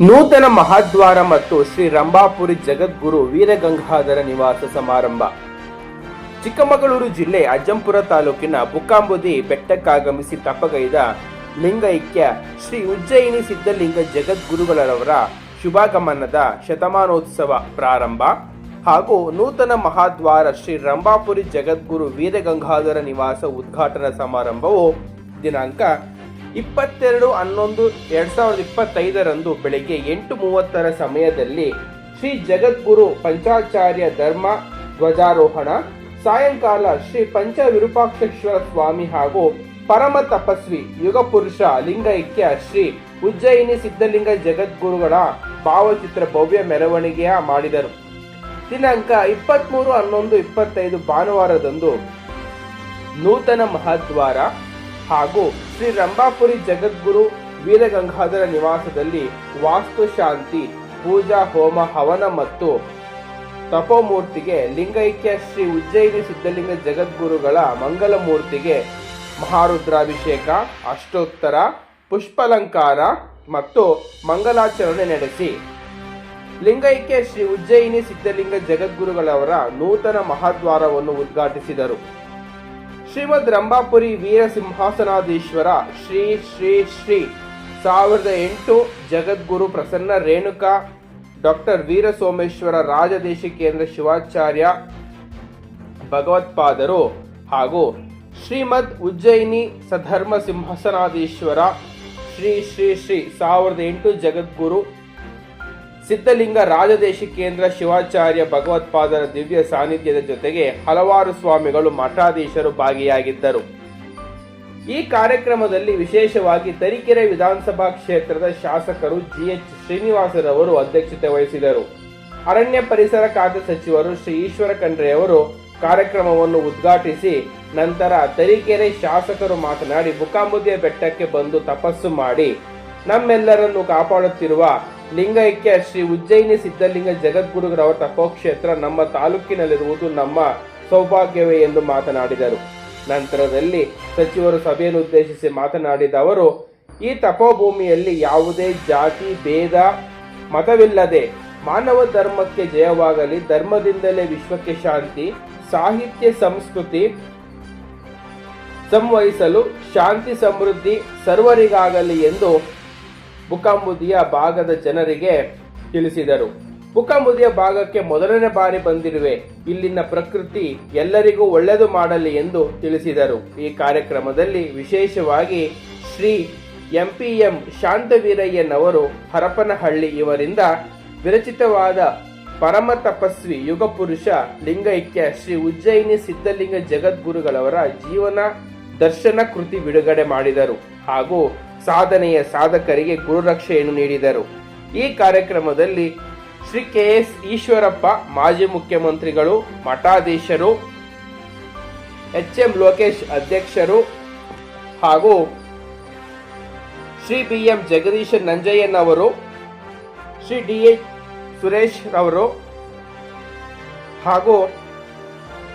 ನೂತನ ಮಹಾದ್ವಾರ ಮತ್ತು ಶ್ರೀ ರಂಭಾಪುರಿ ಜಗದ್ಗುರು ವೀರಗಂಗಾಧರ ನಿವಾಸ ಸಮಾರಂಭ. ಚಿಕ್ಕಮಗಳೂರು ಜಿಲ್ಲೆ ಅಜ್ಜಂಪುರ ತಾಲೂಕಿನ ಬುಕ್ಕಾಂಬುದಿ ಬೆಟ್ಟಕ್ಕಾಗಮಿಸಿ ತಪಗೈದ ಲಿಂಗೈಕ್ಯ ಶ್ರೀ ಉಜ್ಜಯಿನಿ ಸಿದ್ಧಲಿಂಗ ಜಗದ್ಗುರುಗಳವರ ಶುಭಾಗಮನದ ಶತಮಾನೋತ್ಸವ ಪ್ರಾರಂಭ ಹಾಗೂ ನೂತನ ಮಹಾದ್ವಾರ ಶ್ರೀ ರಂಭಾಪುರಿ ಜಗದ್ಗುರು ವೀರಗಂಗಾಧರ ನಿವಾಸ ಉದ್ಘಾಟನಾ ಸಮಾರಂಭವು ದಿನಾಂಕ ಇಪ್ಪತ್ತೆರಡು ಹನ್ನೊಂದು ಎರಡ್ ಸಾವಿರದ ಇಪ್ಪತ್ತೈದರಂದು ಬೆಳಗ್ಗೆ ಎಂಟು ಮೂವತ್ತರ ಸಮಯದಲ್ಲಿ ಶ್ರೀ ಜಗದ್ಗುರು ಪಂಚಾಚಾರ್ಯ ಧರ್ಮ ಧ್ವಜಾರೋಹಣ, ಸಾಯಂಕಾಲ ಶ್ರೀ ಪಂಚ ವಿರೂಪಾಕ್ಷೇಶ್ವರ ಸ್ವಾಮಿ ಹಾಗೂ ಪರಮ ತಪಸ್ವಿ ಯುಗ ಪುರುಷ ಲಿಂಗೈಕ್ಯ ಶ್ರೀ ಉಜ್ಜಯಿನಿ ಸಿದ್ಧಲಿಂಗ ಜಗದ್ಗುರುಗಳ ಭಾವಚಿತ್ರ ಭವ್ಯ ಮೆರವಣಿಗೆಯ ಮಾಡಿದರು. ದಿನಾಂಕ ಇಪ್ಪತ್ತ್ಮೂರು ಹನ್ನೊಂದು ಇಪ್ಪತ್ತೈದು ಭಾನುವಾರದಂದು ನೂತನ ಮಹಾದ್ವಾರ ಹಾಗೂ ಶ್ರೀ ರಂಭಾಪುರಿ ಜಗದ್ಗುರು ವೀರಗಂಗಾಧರ ನಿವಾಸದಲ್ಲಿ ವಾಸ್ತುಶಾಂತಿ ಪೂಜಾ, ಹೋಮ, ಹವನ ಮತ್ತು ತಪೋಮೂರ್ತಿಗೆ ಲಿಂಗೈಕ್ಯ ಶ್ರೀ ಉಜ್ಜಯಿನಿ ಸಿದ್ಧಲಿಂಗ ಜಗದ್ಗುರುಗಳ ಮಂಗಲ ಮೂರ್ತಿಗೆ ಮಹಾರುದ್ರಾಭಿಷೇಕ, ಅಷ್ಟೋತ್ತರ, ಪುಷ್ಪಲಂಕಾರ ಮತ್ತು ಮಂಗಲಾಚರಣೆ ನಡೆಸಿ. ಲಿಂಗೈಕ್ಯ ಶ್ರೀ ಉಜ್ಜಯಿನಿ ಸಿದ್ಧಲಿಂಗ ಜಗದ್ಗುರುಗಳವರ ನೂತನ ಮಹಾದ್ವಾರವನ್ನು ಉದ್ಘಾಟಿಸಿದರು. ಶ್ರೀಮದ್ ರಂಭಾಪುರಿ ವೀರ ಸಿಂಹಾಸನಾಧೀಶ್ವರ ಶ್ರೀ ಶ್ರೀ ಶ್ರೀ ಸಾವಿರದ ಎಂಟು ಜಗದ್ಗುರು ಪ್ರಸನ್ನ ರೇಣುಕಾ, ಡಾಕ್ಟರ್ ವೀರ ಸೋಮೇಶ್ವರ ರಾಜದೇಶಿಕೇಂದ್ರ ಶಿವಾಚಾರ್ಯ ಭಗವತ್ಪಾದರು ಹಾಗೂ ಶ್ರೀಮದ್ ಉಜ್ಜಯಿನಿ ಸಧರ್ಮ ಸಿಂಹಾಸನಾಧೀಶ್ವರ ಶ್ರೀ ಶ್ರೀ ಶ್ರೀ ಸಾವಿರದ ಎಂಟು ಜಗದ್ಗುರು ಸಿದ್ಧಲಿಂಗ ರಾಜದೇಶಿ ಕೇಂದ್ರ ಶಿವಾಚಾರ್ಯ ಭಗವತ್ಪಾದರ ದಿವ್ಯ ಸಾನ್ನಿಧ್ಯದ ಜೊತೆಗೆ ಹಲವಾರು ಸ್ವಾಮಿಗಳು ಮಠಾಧೀಶರು ಭಾಗಿಯಾಗಿದ್ದರು. ಈ ಕಾರ್ಯಕ್ರಮದಲ್ಲಿ ವಿಶೇಷವಾಗಿ ತರೀಕೆರೆ ವಿಧಾನಸಭಾ ಕ್ಷೇತ್ರದ ಶಾಸಕರು ಜಿಎಚ್ ಶ್ರೀನಿವಾಸರವರು ಅಧ್ಯಕ್ಷತೆ ವಹಿಸಿದರು. ಅರಣ್ಯ ಪರಿಸರ ಖಾತೆ ಸಚಿವರು ಶ್ರೀ ಈಶ್ವರ ಖಂಡ್ರೆಯವರು ಕಾರ್ಯಕ್ರಮವನ್ನು ಉದ್ಘಾಟಿಸಿ ನಂತರ ತರೀಕೆರೆ ಶಾಸಕರು ಮಾತನಾಡಿ ಮುಖಾಂಬುದಿಯ ಬೆಟ್ಟಕ್ಕೆ ಬಂದು ತಪಸ್ಸು ಮಾಡಿ ನಮ್ಮೆಲ್ಲರನ್ನು ಕಾಪಾಡುತ್ತಿರುವ ಲಿಂಗೈಕ್ಯ ಶ್ರೀ ಉಜ್ಜಯಿನಿ ಸಿದ್ಧಲಿಂಗ ಜಗದ್ಗುರುಗಳವರ ತಪೋಕ್ಷೇತ್ರ ನಮ್ಮ ತಾಲೂಕಿನಲ್ಲಿರುವುದು ನಮ್ಮ ಸೌಭಾಗ್ಯವೇ ಎಂದು ಮಾತನಾಡಿದರು. ನಂತರದಲ್ಲಿ ಸಚಿವರು ಸಭೆಯನ್ನು ಉದ್ದೇಶಿಸಿ ಮಾತನಾಡಿದ ಅವರು, ಈ ತಪೋಭೂಮಿಯಲ್ಲಿ ಯಾವುದೇ ಜಾತಿ, ಭೇದ, ಮತವಿಲ್ಲದೆ ಮಾನವ ಧರ್ಮಕ್ಕೆ ಜಯವಾಗಲಿ, ಧರ್ಮದಿಂದಲೇ ವಿಶ್ವಕ್ಕೆ ಶಾಂತಿ, ಸಾಹಿತ್ಯ, ಸಂಸ್ಕೃತಿ ಸಂವಹಿಸಲು ಶಾಂತಿ ಸಮೃದ್ಧಿ ಸರ್ವರಿಗಾಗಲಿ ಎಂದು ಬುಕಾಂಬುದಿಯ ಭಾಗದ ಜನರಿಗೆ ತಿಳಿಸಿದರು. ಬುಕಾಂಬುದಿಯ ಭಾಗಕ್ಕೆ ಮೊದಲನೇ ಬಾರಿ ಬಂದಿರುವೆ. ಇಲ್ಲಿನ ಪ್ರಕೃತಿ ಎಲ್ಲರಿಗೂ ಒಳ್ಳೆಯದು ಮಾಡಲಿ ಎಂದು ತಿಳಿಸಿದರು. ಈ ಕಾರ್ಯಕ್ರಮದಲ್ಲಿ ವಿಶೇಷವಾಗಿ ಶ್ರೀ ಎಂ ಪಿ ಎಂ ಶಾಂತವೀರಯ್ಯನವರು ಹರಪನಹಳ್ಳಿ ಇವರಿಂದ ವಿರಚಿತವಾದ ಪರಮ ತಪಸ್ವಿ ಯುಗಪುರುಷ ಲಿಂಗೈಕ್ಯ ಶ್ರೀ ಉಜ್ಜಯಿನಿ ಸಿದ್ಧಲಿಂಗ ಜಗದ್ಗುರುಗಳವರ ಜೀವನ ದರ್ಶನ ಕೃತಿ ಬಿಡುಗಡೆ ಮಾಡಿದರು. ಹಾಗೂ ಸಾಧನೆಯ ಸಾಧಕರಿಗೆ ಗುರುರಕ್ಷೆಯನ್ನು ನೀಡಿದರು. ಈ ಕಾರ್ಯಕ್ರಮದಲ್ಲಿ ಶ್ರೀ ಕೆ ಎಸ್ ಈಶ್ವರಪ್ಪ, ಮಾಜಿ ಮುಖ್ಯಮಂತ್ರಿಗಳು, ಮಠಾಧೀಶರು ಎಚ್ ಎಂ ಲೋಕೇಶ್ ಅಧ್ಯಕ್ಷರು ಹಾಗೂ ಶ್ರೀ ಬಿ ಎಂ ಜಗದೀಶ ನಂಜಯ್ಯನವರು, ಶ್ರೀ ಡಿ ಎಚ್ ಸುರೇಶ್ ಅವರು ಹಾಗೂ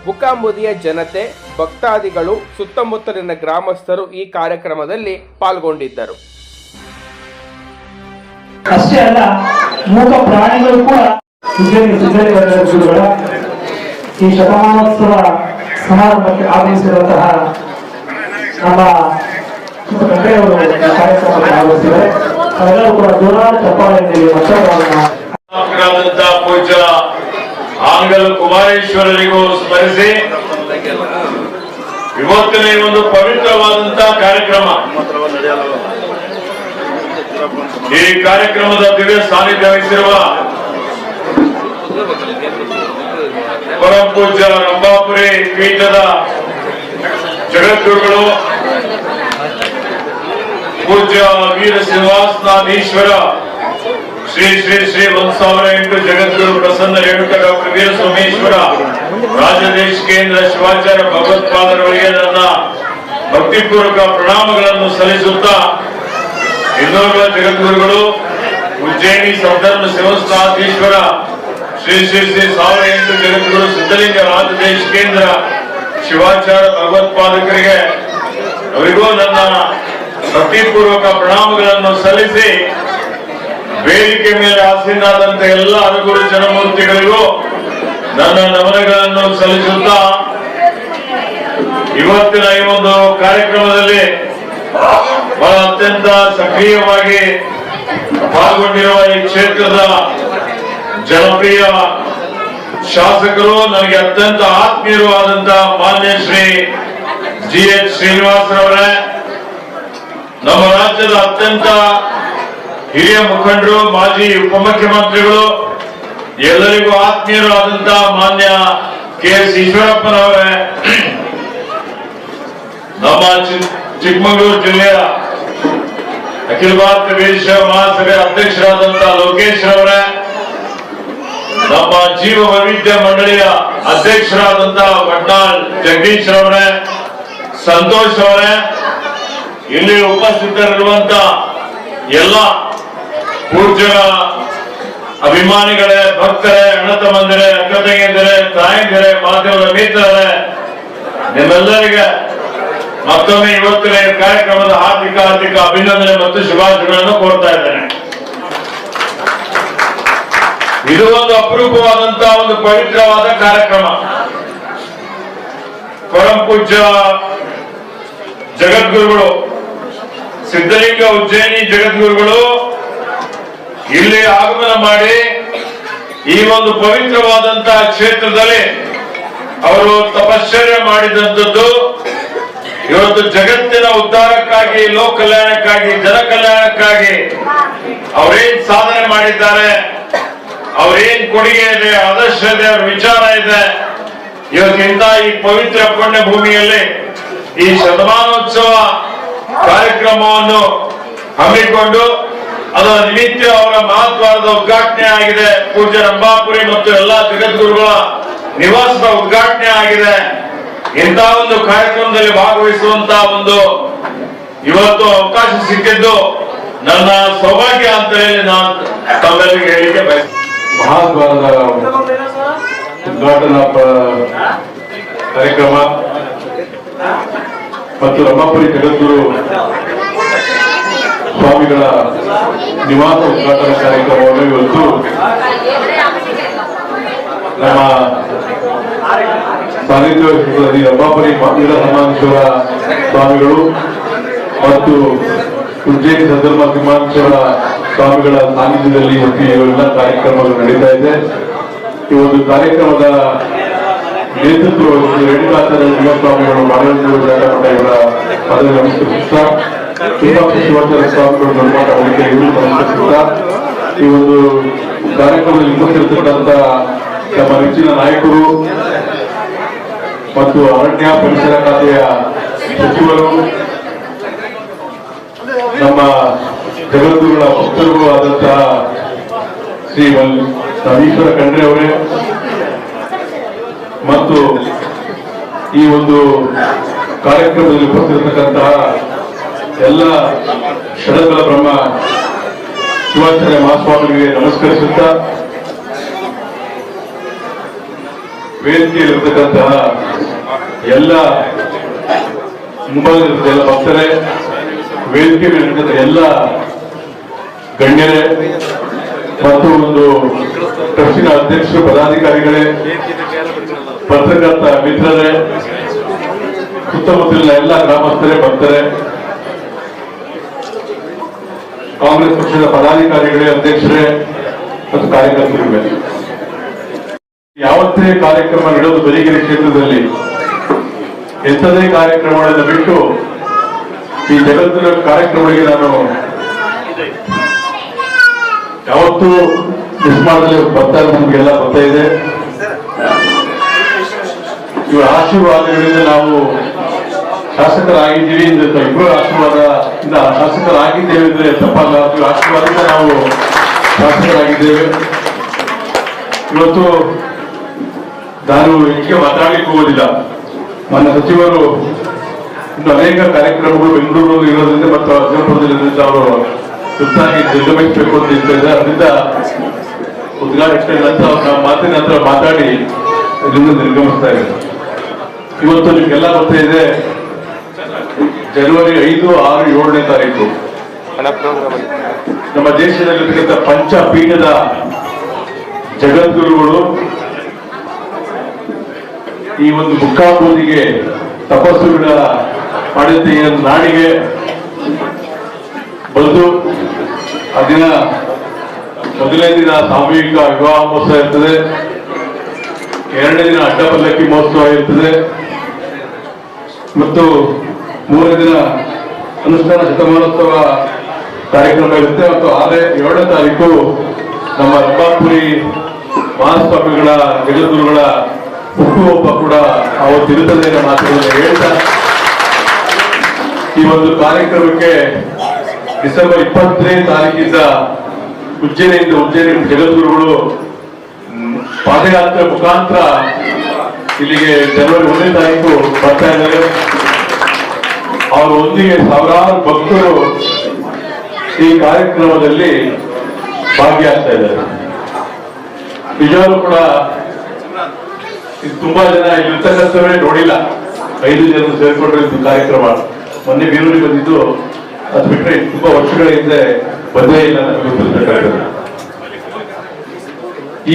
ಬುಕಾಂಬುದಿಯ ಜನತೆ ಭಕ್ತಾದಿಗಳು ಸುತ್ತಮುತ್ತಲಿನ ಗ್ರಾಮಸ್ಥರು ಈ ಕಾರ್ಯಕ್ರಮದಲ್ಲಿ ಪಾಲ್ಗೊಂಡಿದ್ದರು. ಅಷ್ಟೇ ಅಲ್ಲ ಮೂಕ ಪ್ರಾಣಿಗಳು ಕೂಡ ಈ ಶತಮಾನೋತ್ಸವ ಸಮಾರಂಭಕ್ಕೆ ಆಗಮಿಸಿರುವಂತಹ ನಮ್ಮ ಕಟ್ಟೆಯವರು ಕಾರ್ಯಕ್ರಮಕ್ಕೆ ಆಗಮಿಸಿದ್ದಾರೆ ಅವರೆಲ್ಲರೂ ಕೂಡ ಜೋರಾದ ಚಪ್ಪಾಳೆಯಲ್ಲಿ ಮತ್ತೊಬ್ಬರನ್ನ ಪೂಜ್ಯ ಆಂಗಲ್ ಕುಮಾರೇಶ್ವರರಿಗೂ ಸ್ಮರಿಸಿ. ಇವತ್ತಿನ ಒಂದು ಪವಿತ್ರವಾದಂತಹ ಕಾರ್ಯಕ್ರಮ. ಈ ಕಾರ್ಯಕ್ರಮದ ದಿವ್ಯ ಸಾನ್ನಿಧ್ಯ ವಹಿಸಿರುವ ಪರಂ ಪೂಜ್ಯ ರಂಭಾಪುರಿ ಪೀಠದ ಜಗದ್ಗುರುಗಳು, ಪೂಜ್ಯ ವೀರ ಶ್ರೀನಿವಾಸನಾಥೀಶ್ವರ ಶ್ರೀ ಶ್ರೀ ಶ್ರೀ ಒಂದ್ ಸಾವಿರ ಎಂಟು ಜಗದ್ಗುರು ಪ್ರಸನ್ನ ರೇಣುಕ ಡಾಕ್ಟರ್ ವೀರ ಸೋಮೇಶ್ವರ ರಾಜದೇಶ ಕೇಂದ್ರ ಶಿವಾಚಾರ್ಯ ಭಗವತ್ಪಾದರವರಿಗೆ ನನ್ನ ಭಕ್ತಿಪೂರ್ವಕ ಪ್ರಣಾಮಗಳನ್ನು ಸಲ್ಲಿಸುತ್ತಾ ಇನ್ನೋರ್ವ ಜಗದ್ಗುರುಗಳು ಉಜ್ಜಯಿನಿ ಸದ್ಧರ್ಮ ಶಿವಸ್ಥಾಧೀಶ್ವರ, ಶ್ರೀ ಶ್ರೀ ಶ್ರೀ ಸಾವಿರ ಎಂಟು ಜಗದ್ಗುರು ಸಿದ್ಧಲಿಂಗ ರಾಜದೇಶ ಕೇಂದ್ರ ಶಿವಾಚಾರ್ಯ ಭಗವತ್ಪಾದಕರಿಗೆ ಅವರಿಗೂ ನನ್ನ ಭಕ್ತಿಪೂರ್ವಕ ಪ್ರಣಾಮಗಳನ್ನು ಸಲ್ಲಿಸಿ ವೇದಿಕೆ ಮೇಲೆ ಆಸೀನಾದಂತ ಎಲ್ಲ ಅನುಗುರು ಜನಮೂರ್ತಿಗಳಿಗೂ ನನ್ನ ನಮನಗಳನ್ನು ಸಲ್ಲಿಸುತ್ತಾ ಇವತ್ತಿನ ಈ ಒಂದು ಕಾರ್ಯಕ್ರಮದಲ್ಲಿ ಬಹಳ ಅತ್ಯಂತ ಸಕ್ರಿಯವಾಗಿ ಪಾಲ್ಗೊಂಡಿರುವ ಈ ಕ್ಷೇತ್ರದ ಜನಪ್ರಿಯ ಶಾಸಕರು, ನನಗೆ ಅತ್ಯಂತ ಆತ್ಮೀಯರು ಮಾನ್ಯ ಶ್ರೀ ಜಿ ಎಚ್ ಶ್ರೀನಿವಾಸರವರೇ. ನಮ್ಮ ರಾಜ್ಯದ ಅತ್ಯಂತ ಹಿರಿಯ ಮುಖಂಡರು, ಮಾಜಿ ಉಪಮುಖ್ಯಮಂತ್ರಿಗಳು, ಎಲ್ಲರಿಗೂ ಆತ್ಮೀಯರು ಆದಂತ ಮಾನ್ಯ ಕೆ. ಎಸ್. ಈಶ್ವರಪ್ಪನವರೇ, ನಮ್ಮ ಚಿಕ್ಕಮಗಳೂರು ಜಿಲ್ಲೆಯ ಅಖಿಲ ಭಾರತ ವೀರಶೈವ ಮಹಾಸಭೆ ಅಧ್ಯಕ್ಷರಾದಂತ ಲೋಕೇಶ್ ಅವರೇ ನಮ್ಮ ಜೀವ ವೈವಿಧ್ಯ ಮಂಡಳಿಯ ಅಧ್ಯಕ್ಷರಾದಂತ ವಡ್ನಾಳ್ ಜಗದೀಶ್ ಅವರೇ ಸಂತೋಷ್ ಅವರೇ ಇಲ್ಲಿ ಉಪಸ್ಥಿತರಿರುವಂತ ಎಲ್ಲ ಪೂಜ್ಯರ ಅಭಿಮಾನಿಗಳೇ, ಭಕ್ತರೇ ಅಣ್ಣ ಮಂದಿರ ಅಕ್ಕ ತಂಗಿಯಂದಿರೇ ತಾಯಂದಿರೇ, ಮಾಧ್ಯಮದ ಮಿತ್ರರೇ, ನಿಮ್ಮೆಲ್ಲರಿಗೆ ಮತ್ತೊಮ್ಮೆ ಇವತ್ತಿನ ಕಾರ್ಯಕ್ರಮದ ಹಾರ್ದಿಕ ಆರ್ಥಿಕ ಅಭಿನಂದನೆ ಮತ್ತು ಶುಭಾಶಯಗಳನ್ನು ಕೋರ್ತಾ ಇದ್ದೇನೆ. ಇದು ಒಂದು ಅಪರೂಪವಾದಂತಹ ಒಂದು ಪವಿತ್ರವಾದ ಕಾರ್ಯಕ್ರಮ. ಪರಂ ಪೂಜ್ಯ ಜಗದ್ಗುರುಗಳು, ಸಿದ್ಧಲಿಂಗ ಉಜ್ಜಯಿನಿ ಜಗದ್ಗುರುಗಳು ಇಲ್ಲಿ ಆಗಮನ ಮಾಡಿ ಈ ಒಂದು ಪವಿತ್ರವಾದಂತಹ ಕ್ಷೇತ್ರದಲ್ಲಿ ಅವರು ತಪಶ್ಚರ್ಯ ಮಾಡಿದಂಥದ್ದು. ಇವತ್ತು ಜಗತ್ತಿನ ಉದ್ಧಾರಕ್ಕಾಗಿ ಲೋಕ ಕಲ್ಯಾಣಕ್ಕಾಗಿ ಜನ ಕಲ್ಯಾಣಕ್ಕಾಗಿ ಅವರೇನ್ ಸಾಧನೆ ಮಾಡಿದ್ದಾರೆ, ಅವರೇನ್ ಕೊಡುಗೆ ಇದೆ, ಆದರ್ಶ ಇದೆ, ಅವ್ರ ವಿಚಾರ ಇದೆ. ಇವತ್ತಿಂದ ಈ ಪವಿತ್ರ ಪುಣ್ಯ ಭೂಮಿಯಲ್ಲಿ ಈ ಶತಮಾನೋತ್ಸವ ಕಾರ್ಯಕ್ರಮವನ್ನು ಹಮ್ಮಿಕೊಂಡು ಅದರ ನಿಮಿತ್ತ ಅವರ ಮಹತ್ವದ ಉದ್ಘಾಟನೆ ಆಗಿದೆ. ಪೂಜ್ಯ ರಂಭಾಪುರಿ ಮತ್ತು ಎಲ್ಲಾ ಜಗದ್ಗುರುಗಳ ನಿವಾಸದ ಉದ್ಘಾಟನೆ ಆಗಿದೆ. ಇಂತಹ ಒಂದು ಕಾರ್ಯಕ್ರಮದಲ್ಲಿ ಭಾಗವಹಿಸುವಂತ ಒಂದು ಇವತ್ತು ಅವಕಾಶ ಸಿಕ್ಕಿದ್ದು ನನ್ನ ಸೌಭಾಗ್ಯ ಅಂತ ಹೇಳಿ ನಾನು ತಮ್ಮೆಲ್ಲರಿಗೆ ಹೇಳಿಕೆ ಬಯಸ್ತೇನೆ. ಉದ್ಘಾಟನಾ ಕಾರ್ಯಕ್ರಮ ಮತ್ತು ರಂಭಾಪುರಿ ಜಗದ್ಗುರು ಸ್ವಾಮಿಗಳ ನಿವಾಸ ಉದ್ಘಾಟನಾ ಕಾರ್ಯಕ್ರಮವನ್ನು ಇವತ್ತು ನಮ್ಮ ಸಾನ್ನಿಧ್ಯ ವಹಿಸಿದ ರಂಭಾಪುರಿ ವೀರ ಸಮಾನೇಶ್ವರ ಸ್ವಾಮಿಗಳು ಮತ್ತು ಉಜ್ಜಯಿನಿ ಸಂದರ್ಭ ಸಿಂಹಾನೇಶ್ವರ ಸ್ವಾಮಿಗಳ ಸಾನ್ನಿಧ್ಯದಲ್ಲಿ ಇವತ್ತು ಇವೆಲ್ಲ ಕಾರ್ಯಕ್ರಮಗಳು ನಡೀತಾ ಇದೆ. ಈ ಒಂದು ಕಾರ್ಯಕ್ರಮದ ನೇತೃತ್ವ ವಹಿಸಿ ರೇಣುಕಾಚಾರ್ಯ ಶಿವಸ್ವಾಮಿಗಳು ಇವರ ಪದವಿ ನಮಸ್ಕರಿಸುತ್ತಾ ವಿರೂಪಾಕ್ಷ ಶಿವಾಚಾರ್ಯ ಸ್ವಾಮಿಗಳು ನಿರ್ಮಾಣ ಅವರಿಗೆ ಈ ಒಂದು ಕಾರ್ಯಕ್ರಮದಲ್ಲಿ ಉಪಸ್ಥಿತಕ್ಕಂತ ನಮ್ಮ ನೆಚ್ಚಿನ ನಾಯಕರು ಮತ್ತು ಅರಣ್ಯ ಪರಿಸರ ಖಾತೆಯ ಸಚಿವರು, ನಮ್ಮ ಜಗದ್ಗುರುಗಳ ಭಕ್ತರಿಗೂ ಆದಂತಹ ಶ್ರೀ ನವೀಶ್ವರ ಖಂಡ್ರೆ ಅವರೇ ಮತ್ತು ಈ ಒಂದು ಕಾರ್ಯಕ್ರಮದಲ್ಲಿ ಉಪಸ್ಥಿತಕ್ಕಂತಹ ಎಲ್ಲ ಷಡಕಲ ಬ್ರಹ್ಮ ಶಿವಾಚಾರ್ಯ ಮಹಾಸ್ವಾಮಿಗಳಿಗೆ ನಮಸ್ಕರಿಸುತ್ತಾ ವೇದಿಕೆಯಲ್ಲಿರ್ತಕ್ಕಂತಹ ಎಲ್ಲ ಮುಂಭಾಗದ ಎಲ್ಲ ಭಕ್ತರೇ, ವೇದಿಕೆ ಮೇಲಿರ್ತಕ್ಕಂಥ ಎಲ್ಲ ಗಣ್ಯರೇ, ಮತ್ತು ಒಂದು ಟ್ರಸ್ಟಿನ ಅಧ್ಯಕ್ಷರು, ಪದಾಧಿಕಾರಿಗಳೇ, ಪತ್ರಕರ್ತ ಮಿತ್ರರೇ, ಸುತ್ತಮುತ್ತಲಿನ ಎಲ್ಲ ಗ್ರಾಮಸ್ಥರೇ, ಭಕ್ತರೇ ಕಾಂಗ್ರೆಸ್ ಪಕ್ಷದ ಪದಾಧಿಕಾರಿಗಳೇ, ಅಧ್ಯಕ್ಷರೇ ಮತ್ತು ಕಾರ್ಯಕರ್ತರಿವೆ ಯಾವತ್ತೇ ಕಾರ್ಯಕ್ರಮ ನಡೆಯೋದು ಬರಿಗೆರೆ ಕ್ಷೇತ್ರದಲ್ಲಿ ಎಂಥದೇ ಕಾರ್ಯಕ್ರಮಗಳನ್ನು ಬಿಟ್ಟು ಈ ಜಗತ್ತಿನ ಕಾರ್ಯಕ್ರಮಗಳಿಗೆ ನಾನು ಯಾವತ್ತೂ ಮಿಸ್ ಮಾಡಲು ಬರ್ತಾ ನಮಗೆಲ್ಲ ಬರ್ತಾ ಇದೆ ಇವರ ಆಶೀರ್ವಾದಗಳಿಂದ ನಾವು ಶಾಸಕರಾಗಿದ್ದೀವಿ ಇಬ್ಬರು ಆಶೀರ್ವಾದ, ಇಂದ ಶಾಸಕರಾಗಿದ್ದೇವೆ ಅಂದ್ರೆ ತಪ್ಪಲ್ಲ ಆಶೀರ್ವಾದದಿಂದ ನಾವು ಶಾಸಕರಾಗಿದ್ದೇವೆ. ಇವತ್ತು ನಾನು ಹೆಚ್ಚಿಗೆ ಮಾತಾಡ್ಲಿಕ್ಕೆ ಹೋಗೋದಿಲ್ಲ. ನನ್ನ ಸಚಿವರು ಇನ್ನು ಅನೇಕ ಕಾರ್ಯಕ್ರಮಗಳು ಬೆಂಗಳೂರಲ್ಲಿ ಇರೋದ್ರಿಂದ ಮತ್ತು ಇರೋದ್ರಿಂದ ಅವರು ತುರ್ತಾಗಿ ನಿರ್ಗಮಿಸಬೇಕು ಅಂತ ಇದ್ದಾರೆ. ಅದರಿಂದ ಉದ್ಘಾಟನೆ ನಂತರ ಮಾತಿನ ಹತ್ರ ಮಾತಾಡಿ ಇದನ್ನು ನಿರ್ಗಮಿಸ್ತಾ ಇದ್ದಾರೆ. ಇವತ್ತು ನಿಮ್ಗೆಲ್ಲ ಗೊತ್ತೇ ಇದೆ ಜನವರಿ ಐದು ಆರು ಏಳನೇ ತಾರೀಕು. ನಮ್ಮ ದೇಶದಲ್ಲಿರ್ತಕ್ಕಂಥ ಪಂಚಪೀಠದ ಜಗದ್ಗುರುಗಳು ಈ ಒಂದು ಮುಕ್ಕಾಂಬುದಿಗೆ ತಪಸ್ಸುಗಳ ಮಾಡಿದ ನಾಡಿಗೆ ಬಂದು ಆ ದಿನ ಮೊದಲನೇ ದಿನ ಸಾಮೂಹಿಕ ವಿವಾಹ ಮಹೋತ್ಸವ ಇರ್ತದೆ. ಎರಡನೇ ದಿನ ಅಡ್ಡಪಲ್ಲಕ್ಕಿ ಮಹೋತ್ಸವ ಇರ್ತದೆ. ಮತ್ತು ಮೂರನೇ ದಿನ ಅನುಷ್ಠಾನ ಶತಮಾನೋತ್ಸವ ಕಾರ್ಯಕ್ರಮ ಇರುತ್ತೆ. ಮತ್ತು ಆರನೇ ಏಳನೇ ತಾರೀಕು ನಮ್ಮ ರಂಭಾಪುರಿ ಮಹಾಸ್ವಾಮಿಗಳ, ಜಗದ್ಗುರುಗಳ ಹುಟ್ಟುಹಬ್ಬ ಕೂಡ ಅವತ್ತಿರುತ್ತದೆ ನಮ್ಮ ಮಾತುಗಳನ್ನು ಹೇಳ್ತಾ ಈ ಒಂದು ಕಾರ್ಯಕ್ರಮಕ್ಕೆ ಡಿಸೆಂಬರ್ ಇಪ್ಪತ್ತನೇ ತಾರೀಕಿಂದ ಉಜ್ಜಯಿನಿಯಿಂದ ಉಜ್ಜಯಿನಿ ಜಗದ್ಗುರುಗಳು ಪಾದಯಾತ್ರೆ ಮುಖಾಂತರ ಇಲ್ಲಿಗೆ ಜನವರಿ ಒಂದನೇ ತಾರೀಕು ಬರ್ತಾ ಇದ್ದಾರೆ. ಅವರ ಒಂದಿಗೆ ಸಾವಿರಾರು ಭಕ್ತರು ಈ ಕಾರ್ಯಕ್ರಮದಲ್ಲಿ ಭಾಗಿಯಾಗ್ತಾ ಇದ್ದಾರೆ. ನಿಜವಾಗ್ಲೂ ಕೂಡ ತುಂಬಾ ಜನ ಇರ್ತಕ್ಕಂಥವೇ ನೋಡಿಲ್ಲ. ಐದು ಜನ ಸೇರ್ಕೊಂಡ್ರೆ ಇದು ಕಾರ್ಯಕ್ರಮ. ಮೊನ್ನೆ ಬೀರೂರಿಗೆ ಬಂದಿದ್ದು, ಅದು ಬಿಟ್ರೆ ತುಂಬಾ ವರ್ಷಗಳ ಹಿಂದೆ ಬಂದೇ ಇಲ್ಲ ಗೊತ್ತಿರ್ತಕ್ಕಂಥದ್ದು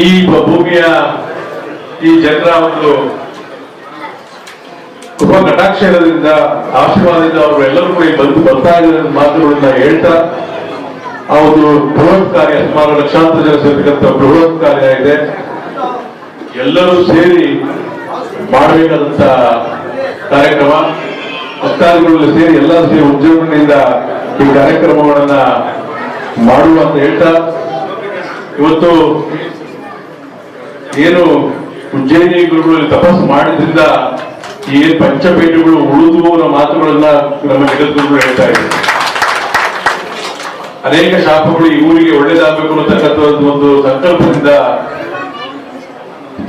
ಈ ಭೂಮಿಯ ಈ ಜನರ ಒಂದು ಕೃಪಾ ಕಟಾಕ್ಷ ಇರೋದ್ರಿಂದ ಆಶೀರ್ವಾದದಿಂದ ಅವರು ಎಲ್ಲರೂ ಕೂಡ ಬಂದು ಬರ್ತಾ ಇದ್ದಾರೆ ಮಾತುಗಳನ್ನ ಹೇಳ್ತಾ ಆ ಒಂದು ಬೃಹತ್ ಕಾರ್ಯ, ಸುಮಾರು ಲಕ್ಷಾಂತರ ಜನ ಸೇರ್ತಕ್ಕಂಥ ಬೃಹತ್ ಕಾರ್ಯ ಇದೆ. ಎಲ್ಲರೂ ಸೇರಿ ಮಾಡಬೇಕಾದಂತ ಕಾರ್ಯಕ್ರಮ ಭಕ್ತಾದಿಗಳು ಸೇರಿ ಎಲ್ಲರೂ ಸೇರಿ ಉದ್ಯೋಗದಿಂದ ಈ ಕಾರ್ಯಕ್ರಮಗಳನ್ನ ಮಾಡುವ ಅಂತ ಹೇಳ್ತಾ, ಇವತ್ತು ಏನು ಉಜ್ಜಯಿನಿ ಗುರುಗಳಲ್ಲಿ ತಪಸ್ಸು ಮಾಡಿದ್ರಿಂದ ಈ ಏನ್ ಪಂಚಪೀಠಗಳು ಉಳಿದು ಅನ್ನೋ ಮಾತುಗಳನ್ನ ನಮ್ಮ ಜಗದ್ಗುರುಗಳು ಹೇಳ್ತಾ ಇದ್ದಾರೆ. ಅನೇಕ ಶಾಪಗಳು ಈ ಊರಿಗೆ ಒಳ್ಳೇದಾಗಬೇಕು ಅನ್ನತಕ್ಕಂಥ ಒಂದು ಸಂಕಲ್ಪದಿಂದ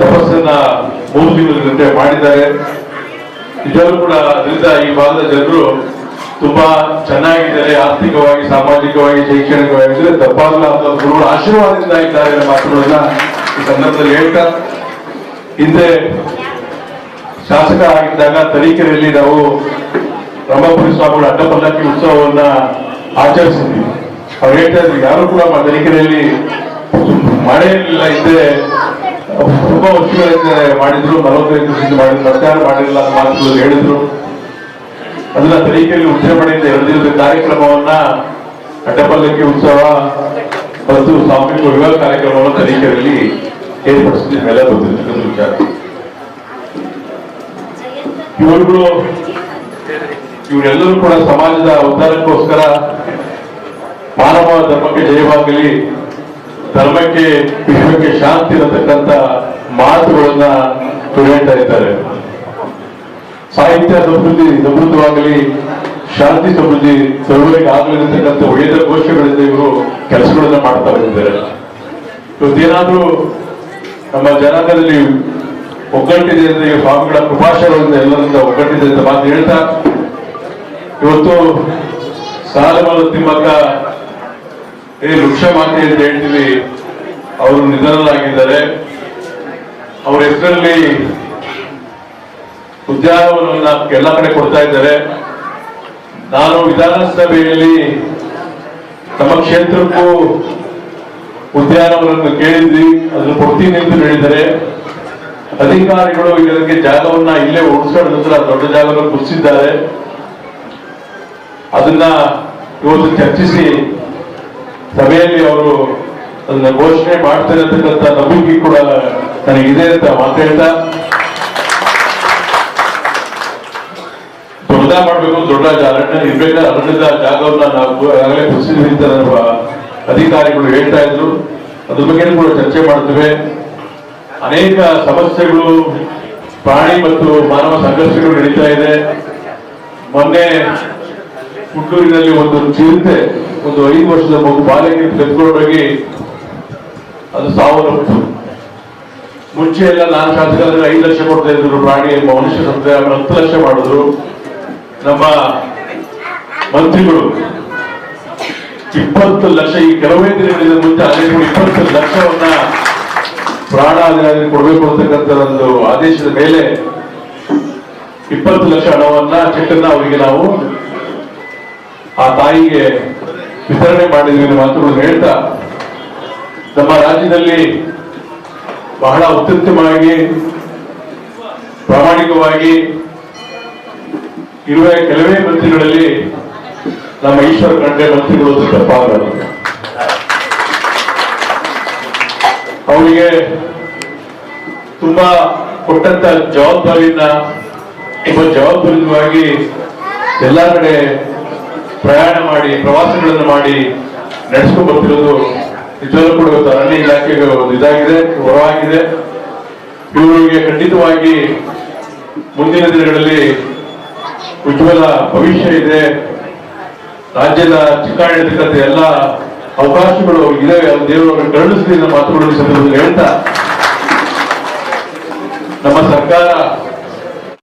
ತಪಸ್ಸನ್ನ ಮೂರು ಮಾಡಿದ್ದಾರೆ. ಇದರಲ್ಲೂ ಕೂಡ ಅದರಿಂದ ಈ ಭಾಗದ ಜನರು ತುಂಬಾ ಚೆನ್ನಾಗಿದ್ದಾರೆ. ಆರ್ಥಿಕವಾಗಿ, ಸಾಮಾಜಿಕವಾಗಿ, ಶೈಕ್ಷಣಿಕವಾಗಿ ತಪ್ಪಾಗಲ್ಲ ಅಂತ ಗುರುಗಳ ಆಶೀರ್ವಾದದಿಂದ ಇದ್ದಾರೆ ಮಾತುಗಳನ್ನ ಈ ಸಂದರ್ಭದಲ್ಲಿ ಹೇಳ್ತಾ ಹಿಂದೆ ಶಾಸಕ ಆಗಿದ್ದಾಗ ತರೀಕೆರೆಯಲ್ಲಿ ನಾವು ರಂಭಾಪುರಿ ಸ್ವಾಮಿಗಳ ಅಡ್ಡಪಲ್ಲಕ್ಕಿ ಉತ್ಸವವನ್ನ ಆಚರಿಸಿದ್ವಿ. ಅವ್ರು ಹೇಳ್ತಾ ಇದ್ರು, ಯಾರು ಕೂಡ ತರೀಕೆರೆಯಲ್ಲಿ ಮಳೆ ಇರಲಿಲ್ಲ ಇದ್ರೆ ತುಂಬಾ ವರ್ಷಗಳಿಂದ ಮಾಡಿದ್ರು, ನಲವತ್ತೈದು ವರ್ಷದಿಂದ ಮಾಡಿದ್ರು ಸರ್ಕಾರ ಅಂತ ಮಾತುಗಳು ಹೇಳಿದ್ರು. ಅದನ್ನ ತರೀಕೆಯಲ್ಲಿ ಉಜ್ಜಾಮಣೆಯಿಂದ ಎರಡು ದಿನದ ಕಾರ್ಯಕ್ರಮವನ್ನ ಅಡ್ಡಪಲ್ಲಕ್ಕಿ ಉತ್ಸವ ಮತ್ತು ಸಾಮೂಹಿಕ ವಿವಾಹ ಕಾರ್ಯಕ್ರಮವನ್ನು ತರೀಕೆಯಲ್ಲಿ ಏರ್ಪಡಿಸಿದ್ವಿ. ಮೇಲೆ ಗೊತ್ತಿರ್ತಕ್ಕಂಥ ವಿಚಾರ. ಇವರುಗಳು ಇವರೆಲ್ಲರೂ ಕೂಡ ಸಮಾಜದ ಉದ್ಧಾರಕ್ಕೋಸ್ಕರ ಮಾನವ ಧರ್ಮಕ್ಕೆ ಜಯವಾಗಲಿ, ಧರ್ಮಕ್ಕೆ, ವಿಶ್ವಕ್ಕೆ ಶಾಂತಿ ಇರತಕ್ಕಂತ ಮಾತುಗಳನ್ನ ಇವ್ರು ಇದ್ದಾರೆ. ಸಾಹಿತ್ಯ ಸಮೃದ್ಧಿ, ಸಮೃದ್ಧವಾಗಲಿ, ಶಾಂತಿ ಸಮೃದ್ಧಿ ಸರ್ವರಿಗೆ ಆಗಲಿರತಕ್ಕಂಥ ಒಳ್ಳೆಯ ಘೋಷಗಳಿಂದ ಇವರು ಕೆಲಸಗಳನ್ನ ಮಾಡ್ತಾ ಬಂದಿದ್ದಾರೆ. ಇವತ್ತೇನಾದ್ರೂ ನಮ್ಮ ಜನಾಂಗದಲ್ಲಿ ಒಗ್ಗಟ್ಟಿದೆ ಅಂದ್ರೆ ಈ ಸ್ವಾಮಿಗಳ ಕೃಪಾಶಯಗಳಿಂದ ಎಲ್ಲರಿಂದ ಒಗ್ಗಟ್ಟಿದೆ ಅಂತ ಮಾತು ಹೇಳ್ತಾ, ಇವತ್ತು ಸಾಲಮಲ ತಿಮ್ಮಕ್ಕ, ಏ ವೃಕ್ಷ ಮಾತೆ ಅಂತ ಹೇಳ್ತೀವಿ, ಅವರು ನಿಧನರಾಗಿದ್ದಾರೆ. ಅವರ ಹೆಸರಲ್ಲಿ ಉದ್ಯಾನವನ ಎಲ್ಲ ಕಡೆ ಕೊಡ್ತಾ ಇದ್ದಾರೆ. ನಾನು ವಿಧಾನಸಭೆಯಲ್ಲಿ ತಮ್ಮ ಕ್ಷೇತ್ರಕ್ಕೂ ಉದ್ಯಾನವನವನ್ನು ಕೇಳಿದ್ವಿ, ಅದನ್ನು ಕೊಡ್ತೀನಿ ಅಂತ ಹೇಳಿದ್ದಾರೆ. ಅಧಿಕಾರಿಗಳು ಇದಕ್ಕೆ ಜಾಗವನ್ನ ಇಲ್ಲೇ ಉಳಿಸ್ಕೊಂಡು ನಂತರ ದೊಡ್ಡ ಜಾಗವನ್ನು ಕುಸಿದ್ದಾರೆ ಅದನ್ನ ಇವತ್ತು ಚರ್ಚಿಸಿ ಸಭೆಯಲ್ಲಿ ಅವರು ಅದನ್ನ ಘೋಷಣೆ ಮಾಡ್ತಾರೆ ಅಂತಕ್ಕಂಥ ನಂಬಿಕೆ ಕೂಡ ನನಗಿದೆ ಅಂತ ಮಾತಾಡ್ತಾ ದೊಡ್ಡ ಮಾಡಬೇಕು, ದೊಡ್ಡ ಅರಣ್ಯ ಇರ್ಬೇಕು ಅರಣ್ಯದ ಜಾಗವನ್ನ ನಾವು ಆಗಲೇ ಕುಸಿದ್ವಿ ಅಂತ ಅಧಿಕಾರಿಗಳು ಹೇಳ್ತಾ ಇದ್ರು. ಅದ್ರ ಬಗ್ಗೆ ಕೂಡ ಚರ್ಚೆ ಮಾಡ್ತೇವೆ. ಅನೇಕ ಸಮಸ್ಯೆಗಳು ಪ್ರಾಣಿ ಮತ್ತು ಮಾನವ ಸಂಘರ್ಷಗಳು ನಡೀತಾ ಇದೆ. ಮೊನ್ನೆ ಹುಟ್ಟೂರಿನಲ್ಲಿ ಒಂದು ಚಿರತೆ ಒಂದು ಐದು ವರ್ಷದ ಮಗು ಬಾಲಕಿ ತೆಗೆದುಕೊಂಡೋಗಿ ಅದು ಸಾವನ್ನಪ್ಪಿತು ಮುಂಚೆ ಎಲ್ಲ ನಾನು ಶಾಸಕರಾದ್ರೆ ಐದು ಲಕ್ಷ ಕೊಡ್ತಾ ಇದ್ರು ಪ್ರಾಣಿ ಮನುಷ್ಯ ಸಂಸ್ಥೆ, ಆಮೇಲೆ ಹತ್ತು ಲಕ್ಷ ಮಾಡಿದ್ರು. ನಮ್ಮ ಮಂತ್ರಿಗಳು ಇಪ್ಪತ್ತು ಲಕ್ಷ, ಈ ಕೆಲವೇ ದಿನಗಳಿಂದ ಮುಂಚೆ ಅದೇ ಇಪ್ಪತ್ತು ಲಕ್ಷವನ್ನ ಪ್ರಾಣ ಕೊಡಬೇಕು ಅಂತಕ್ಕಂಥ ಒಂದು ಆದೇಶದ ಮೇಲೆ ಇಪ್ಪತ್ತು ಲಕ್ಷ ಹಣವನ್ನ ಚೆಕ್ಕನ್ನ ಅವರಿಗೆ ನಾವು ಆ ತಾಯಿಗೆ ವಿತರಣೆ ಮಾಡಿದ್ವಿ ಮಾತುಗಳು ಹೇಳ್ತಾ, ನಮ್ಮ ರಾಜ್ಯದಲ್ಲಿ ಬಹಳ ಅತ್ಯುತ್ತಮವಾಗಿ ಪ್ರಾಮಾಣಿಕವಾಗಿ ಇರುವ ಕೆಲವೇ ಮಂತ್ರಿಗಳಲ್ಲಿ ನಮ್ಮ ಈಶ್ವರ ಖಂಡ್ರೆ ಮಂತ್ರಿಗಳು ತಪ್ಪಾಗಲ್ಲ ಅವರಿಗೆ ತುಂಬಾ ಕೊಟ್ಟಂತ ಜವಾಬ್ದಾರಿಯನ್ನ, ತುಂಬಾ ಜವಾಬ್ದಾರಿಯುತವಾಗಿ ಎಲ್ಲ ಕಡೆ ಪ್ರಯಾಣ ಮಾಡಿ, ಪ್ರವಾಸಗಳನ್ನು ಮಾಡಿ ನಡೆಸ್ಕೊಂಡು ಬರ್ತಿರೋದು ನಿಜವಾಗ್ಲೂ ಕೂಡ ಇವತ್ತು ಅರಣ್ಯ ಇಲಾಖೆಗೆ ಒಂದು ಇದಾಗಿದೆ ಹೊರವಾಗಿದೆ ಇವರಿಗೆ ಖಂಡಿತವಾಗಿ ಮುಂದಿನ ದಿನಗಳಲ್ಲಿ ಉಜ್ವಲ ಭವಿಷ್ಯ ಇದೆ. ರಾಜ್ಯದ ಚಿಕ್ಕಾಡಳಿತ ಎಲ್ಲ ಅವಕಾಶಗಳು ಇದಾವೆ ಅದು ದೇವರು ಕರುಣಿಸಲಿ ಮಾತುಗಳು ಸಂದರ್ಭದಲ್ಲಿ ಹೇಳ್ತಾ. ನಮ್ಮ ಸರ್ಕಾರ